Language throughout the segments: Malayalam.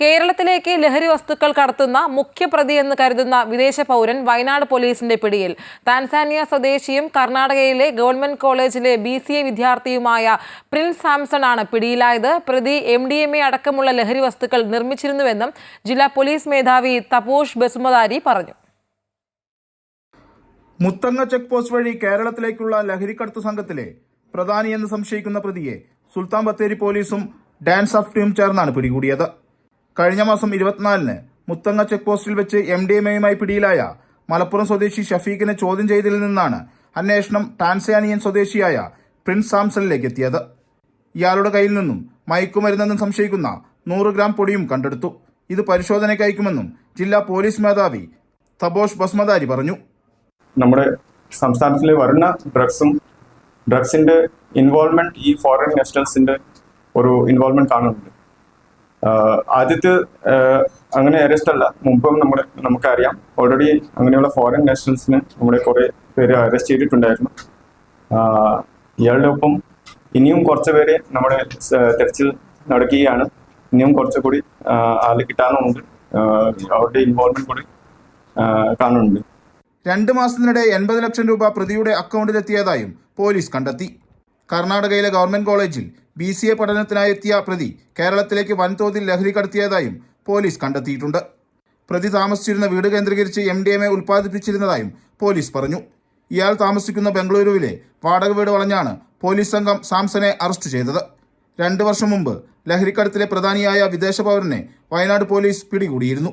കേരളത്തിലേക്ക് ലഹരി വസ്തുക്കൾ കടത്തുന്ന മുഖ്യപ്രതി എന്ന് കരുതുന്ന വിദേശ പൗരൻ വയനാട് പോലീസിന്റെ പിടിയിൽ. താൻസാനിയ സ്വദേശിയും കർണാടകയിലെ ഗവൺമെന്റ് കോളേജിലെ ബി സി എ വിദ്യാർത്ഥിയുമായ പ്രിൻസ് സാംസൺ ആണ് പിടിയിലായത്. പ്രതി എം ഡി എം എ അടക്കമുള്ള ലഹരി വസ്തുക്കൾ നിർമ്മിച്ചിരുന്നുവെന്നും ജില്ലാ പോലീസ് മേധാവി തപോഷ് ബസുമതാരി പറഞ്ഞു. മുത്തങ്ങ ചെക്ക് പോസ്റ്റ് വഴി കേരളത്തിലേക്കുള്ള ലഹരിക്കടത്ത് സംഘത്തിലെ പ്രധാനി എന്ന് സംശയിക്കുന്ന പ്രതിയെ സുൽത്താൻ ബത്തേരി പോലീസും ഡാൻസ് ഓഫ് ടീം ചേർന്നാണ് പിടികൂടിയത്. കഴിഞ്ഞ മാസം ഇരുപത്തിനാലിന് മുത്തങ്ങ ചെക്ക് പോസ്റ്റിൽ വെച്ച് എം ഡി എം എയുമായി പിടിയിലായ മലപ്പുറം സ്വദേശി ഷഫീഖിനെ ചോദ്യം ചെയ്തതിൽ നിന്നാണ് അന്വേഷണം ടാൻസാനിയൻ സ്വദേശിയായ പ്രിൻസ് സാംസണിലേക്ക് എത്തിയത്. ഇയാളുടെ കയ്യിൽ നിന്നും മയക്കുമരുന്നെന്ന് സംശയിക്കുന്ന നൂറ് ഗ്രാം പൊടിയും കണ്ടെടുത്തു. ഇത് പരിശോധനയ്ക്ക് അയക്കുമെന്നും ജില്ലാ പോലീസ് മേധാവി തബോഷ് ബസ്മദാരി പറഞ്ഞു. നമ്മുടെ സംസ്ഥാനത്തിലെ വരുന്ന ഡ്രഗ്സും ഡ്രഗ്സിന്റെ ഇൻവോൾവ്മെന്റ് ഈ ഫോറിൻ നാഷണൽസിന്റെ ഒരു ഇൻവോൾവ്മെന്റ് കാണുന്നുണ്ട്. ആദ്യത്തെ അങ്ങനെ അറസ്റ്റ് അല്ല. മുമ്പും നമ്മുടെ നമുക്കറിയാം. ഓൾറെഡി അങ്ങനെയുള്ള ഫോറിൻ നാഷണൽസിന് നമ്മുടെ കുറെ പേര് അറസ്റ്റ് ചെയ്തിട്ടുണ്ടായിരുന്നു. ഇയാളുടെ ഒപ്പം ഇനിയും കുറച്ച് പേരെ നമ്മുടെ തെരച്ചിൽ നടക്കുകയാണ്. ഇനിയും കുറച്ചുകൂടി ആൾ കിട്ടാനുണ്ട്. അവരുടെ ഇൻവോൾവ്മെന്റ് കൂടി കാണുന്നുണ്ട്. രണ്ട് മാസത്തിനിടെ എൺപത് ലക്ഷം രൂപ പ്രതിയുടെ അക്കൗണ്ടിലെത്തിയതായും പോലീസ് കണ്ടെത്തി. കർണാടകയിലെ ഗവൺമെന്റ് കോളേജിൽ ബി സി എ പഠനത്തിനായി എത്തിയ പ്രതി കേരളത്തിലേക്ക് വൻതോതിൽ ലഹരി കടത്തിയതായും പോലീസ് കണ്ടെത്തിയിട്ടുണ്ട്. പ്രതി താമസിച്ചിരുന്ന വീട് കേന്ദ്രീകരിച്ച് എം ഡി എം എ ഉൽപ്പാദിപ്പിച്ചിരുന്നതായും പോലീസ് പറഞ്ഞു. ഇയാൾ താമസിക്കുന്ന ബംഗളൂരുവിലെ വാടക വീട് വളഞ്ഞാണ് പോലീസ് സംഘം സാംസനെ അറസ്റ്റ് ചെയ്തത്. രണ്ട് വർഷം മുമ്പ് ലഹരിക്കടത്തിലെ പ്രധാനിയായ വിദേശ പൗരനെ വയനാട് പോലീസ് പിടികൂടിയിരുന്നു.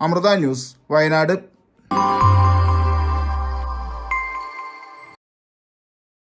അമൃത ന്യൂസ് വയനാട്.